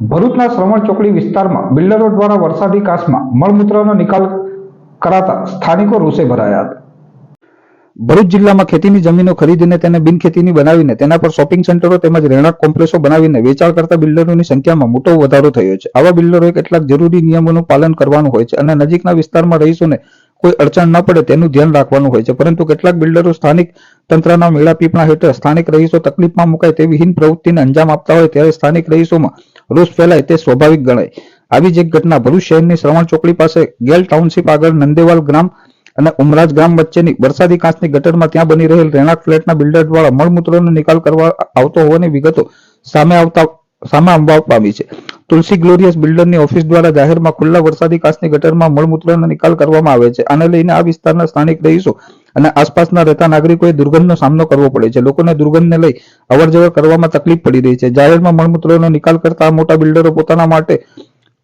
ભરૂચના શ્રવણ ચોકડી વિસ્તારમાં બિલ્ડરો દ્વારા વરસાદી કાચમાં મળમૂત્રનો નિકાલ કરાતા સ્થાનિકો રોષે ભરાયા હતા. ભરૂચ જિલ્લામાં ખેતીની જમીનો ખરીદીને તેને બિનખેતીની બનાવીને તેના પર શોપિંગ સેન્ટરો તેમજ રહેણાંક કોમ્પ્લેક્સો બનાવીને વેચાણ કરતા બિલ્ડરોની સંખ્યામાં મોટો વધારો થયો છે. આવા બિલ્ડરોએ કેટલાક જરૂરી નિયમોનું પાલન કરવાનું હોય છે અને નજીકના વિસ્તારમાં રહીશોને કોઈ અડચણ ન પડે તેનું ધ્યાન રાખવાનું હોય છે. પરંતુ કેટલાક બિલ્ડરો સ્થાનિક તંત્રના મેળા પીપણા હેઠળ સ્થાનિક રહીશો તકલીફમાં મુકાય તેવી હીન પ્રવૃત્તિને અંજામ આપતા હોય ત્યારે સ્થાનિક રહીશોમાં રોષ ફેલાય તે સ્વાભાવિક ગણાય. આવી જ એક ઘટના ભરૂચ શહેરની શ્રવણ ચોકડી પાસે ગેલ ટાઉનશીપ આગળ નંદેવાલ ગ્રામ અને ઉમરાજ ગ્રામ વચ્ચેની વરસાદી કાંચની ગટરમાં ત્યાં બની રહેલ રહેણાંક ફ્લેટના બિલ્ડર દ્વારા મળમૂત્રનો નિકાલ કરવા આવતો હોવાની વિગતો સામે આવતા સામે આવવા પામી છે. તુલસી ગ્લોરિયસ બિલ્ડરની ઓફિસ દ્વારા જાહેરમાં ખુલ્લા વરસાદી કાચની ગટરમાં મળમૂત્રનો નિકાલ કરવામાં આવે છે. આને લઈને આ વિસ્તારના સ્થાનિક રહીશો અને આસપાસના રહેતા નાગરિકોએ દુર્ગંધનો સામનો કરવો પડે છે. લોકોને દુર્ગંધને લઈ અવરજવર કરવામાં તકલીફ પડી રહી છે. જાહેરમાં મળમૂત્રનો નિકાલ કરતા મોટા બિલ્ડરો પોતાના માટે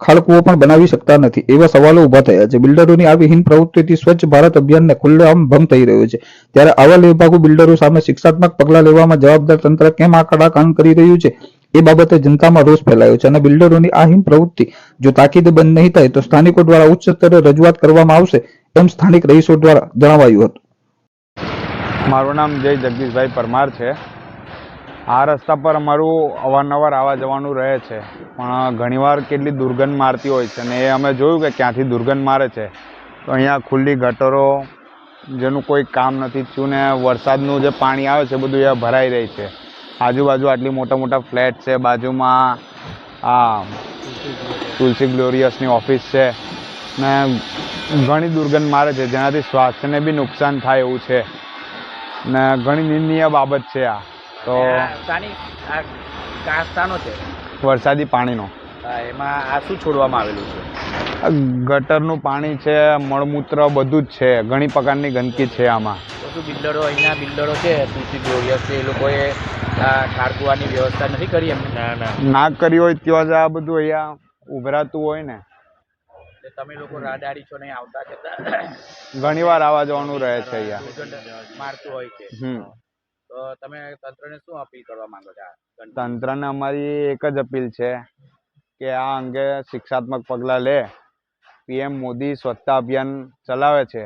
ખાળકુઓ પણ બનાવી શકતા નથી એવા સવાલો ઊભા થયા છે. બિલ્ડરોની આવી હિન પ્રવૃત્તિથી સ્વચ્છ ભારત અભિયાનને ખુલ્લેઆમ ભંગ થઈ રહ્યો છે. ત્યારે આવા લેભાગુ બિલ્ડરો સામે શિક્ષાત્મક પગલાં લેવામાં જવાબદાર તંત્ર કેમ આ કડા કામ કરી રહ્યું છે? એ બાબતે જનતામાં રોષ ફેલાયો છે અને બિલ્ડરોની આ હિમ પ્રવૃત્તિ જો તાકીદ બંધ નહીં થાય તો સ્થાનિકો દ્વારા ઉચ્ચ સ્તરે રજૂઆત કરવામાં આવશે એમ સ્થાનિક રહીશો દ્વારા જણાવાયું હતું. મારું નામ જય જગદીશભાઈ પરમાર છે. આ રસ્તા પર અમારું અવારનવાર આવવા જવાનું રહે છે. પણ ઘણીવાર કેટલી દુર્ગંધ મારતી હોય છે અને એ અમે જોયું કે ક્યાંથી દુર્ગંધ મારે છે. તો અહીંયા ખુલ્લી ગટરો જેનું કોઈ કામ નથી થયું ને વરસાદનું જે પાણી આવે છે બધું અહીંયા ભરાઈ રહી છે. આજુબાજુ આટલી મોટા મોટા ફ્લેટ છે બાજુમાં આ તુલસી ગ્લોરિયસની ઓફિસ છે. ને ઘણી દુર્ગંધ મારે છે જેનાથી સ્વાસ્થ્યને બી નુકસાન થાય એવું છે. ને ઘણી નિંદનીય બાબત છે આ. તો વરસાદી પાણીનો. એમાં આ શું છોડવામાં આવેલું છે? ગટરનું પાણી છે મળમૂત્ર બધું જ છે ઘણી પ્રકારની ગંદકી છે આમાં. બિલ્ડરો અહીંયા બિલ્ડરો છે તુલસી ગ્લોરિયસ છે એ લોકોએ આ ખાડકુવાની વ્યવસ્થા નથી કરી એમ ના ના. ના કરી હોય ત્યાં જ આ બધું અહીંયા ઉભરાતું હોય ને. તમે લોકો રાડારી છો નહીં આવતા જતા? ઘણી વાર આવવા જવાનું રહે છે અહીંયા. મારતું હોય છે. હમ. તો તમે તંત્રને શું અપીલ કરવા માંગો છો તંત્રને અમારી એક જ અપીલ છે કે આ અંગે શિક્ષાત્મક પગલાં લે. પીએમ મોદી સ્વચ્છતા અભિયાન ચલાવે છે.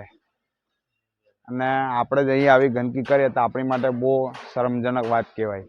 અને આપણે જ અહીં આવી ગંદકી કરીએ તો આપણી માટે બહુ શરમજનક વાત કહેવાય.